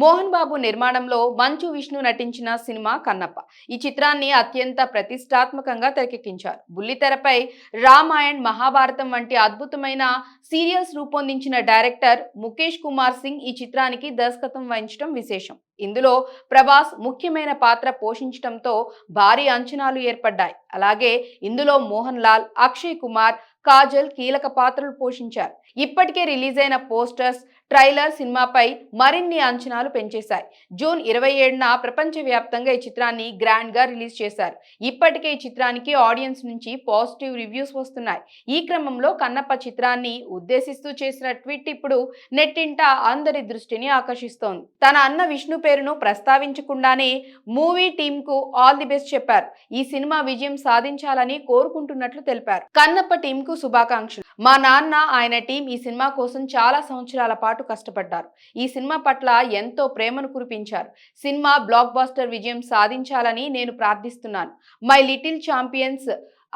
మోహన్ బాబు నిర్మాణంలో మంచు విష్ణు నటించిన సినిమా కన్నప్ప. ఈ చిత్రాన్ని అత్యంత ప్రతిష్టాత్మకంగా తెరకెక్కించారు. బుల్లితెరపై రామాయణ్ మహాభారతం వంటి అద్భుతమైన సీరియల్స్ రూపొందించిన డైరెక్టర్ ముఖేష్ కుమార్ సింగ్ ఈ చిత్రానికి దర్శకత్వం వహించడం విశేషం. ఇందులో ప్రభాస్ ముఖ్యమైన పాత్ర పోషించడంతో భారీ అంచనాలు ఏర్పడ్డాయి. అలాగే ఇందులో మోహన్ లాల్ అక్షయ్ కుమార్ కాజల్ కీలక పాత్రలు పోషించారు. ఇప్పటికే రిలీజ్ అయిన పోస్టర్స్ ట్రైలర్ సినిమాపై మరిన్ని అంచనాలు పెంచేశాయి. జూన్ ఇరవై ఏడున ప్రపంచవ్యాప్తంగా ఈ చిత్రాన్ని గ్రాండ్గా రిలీజ్ చేశారు. ఇప్పటికే ఈ చిత్రానికి ఆడియన్స్ నుంచి పాజిటివ్ రివ్యూస్ వస్తున్నాయి. ఈ క్రమంలో కన్నప్ప చిత్రాన్ని ఉద్దేశిస్తూ చేసిన ట్వీట్ ఇప్పుడు నెట్టింట అందరి దృష్టిని ఆకర్షిస్తోంది. తన అన్న విష్ణు పేరును ప్రస్తావించకుండానే మూవీ టీమ్కు ఆల్ ది బెస్ట్ చెప్పారు. ఈ సినిమా విజయం సాధించాలని కోరుకుంటున్నట్లు తెలిపారు. కన్నప్ప టీం కు శుభాకాంక్షలు. మా నాన్న ఆయన టీం ఈ సినిమా కోసం చాలా సంవత్సరాల పాటు కష్టపడ్డారు. ఈ సినిమా పట్ల ఎంతో ప్రేమను కురిపించారు. సినిమా బ్లాక్ బాస్టర్ విజయం సాధించాలని నేను ప్రార్థిస్తున్నాను. మై లిటిల్ ఛాంపియన్స్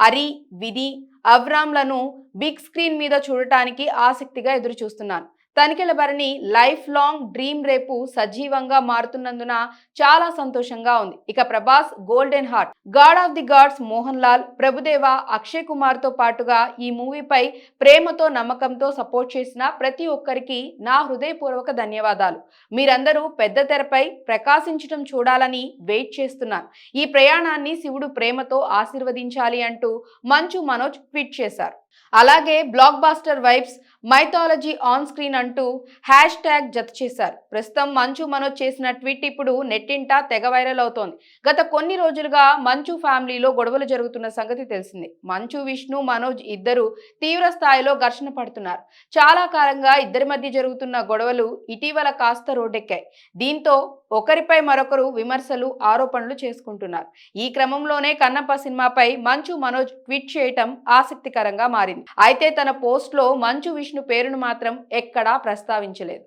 అరి విధి అవ్రామ్లను బిగ్ స్క్రీన్ మీద చూడటానికి ఆసక్తిగా ఎదురు చూస్తున్నాను తనిఖీల భరణి లైఫ్ లాంగ్ డ్రీమ్ రేపు సజీవంగా మారుతున్నందున చాలా సంతోషంగా ఉంది. ఇక Prabhas golden heart god of the gods Mohan Lal Prabhudeva Akshay కుమార్తో పాటుగా ఈ మూవీపై ప్రేమతో నమ్మకంతో సపోర్ట్ చేసిన ప్రతి ఒక్కరికి నా హృదయపూర్వక ధన్యవాదాలు. మీరందరూ పెద్ద తెరపై ప్రకాశించడం చూడాలని వెయిట్ చేస్తున్నాను. ఈ ప్రయాణాన్ని శివుడు ప్రేమతో ఆశీర్వదించాలి అంటూ మంచు మనోజ్ ట్వీట్ చేశారు. అలాగే blockbuster vibes mythology on screen అంటూ హ్యాష్ ట్యాగ్ జత చేశారు. ప్రస్తుతం మంచు మనోజ్ చేసిన ట్వీట్ ఇప్పుడు నెట్టింట తెగ వైరల్ అవుతోంది. గత కొన్ని రోజులుగా మంచు ఫ్యామిలీలో గొడవలు జరుగుతున్న సంగతి తెలిసింది. మంచు విష్ణు మనోజ్ ఇద్దరు తీవ్ర స్థాయిలో ఘర్షణ పడుతున్నారు. చాలా కాలంగా ఇద్దరి మధ్య జరుగుతున్న గొడవలు ఇటీవల కాస్త రోడ్డెక్కాయి. దీంతో ఒకరిపై మరొకరు విమర్శలు ఆరోపణలు చేసుకుంటున్నారు. ఈ క్రమంలోనే కన్నప్ప సినిమాపై మంచు మనోజ్ ట్వీట్ చేయటం ఆసక్తికరంగా మారింది. అయితే తన పోస్ట్లో మంచు విష్ణు పేరును మాత్రం ఎక్కడా ప్రస్తావించలేదు.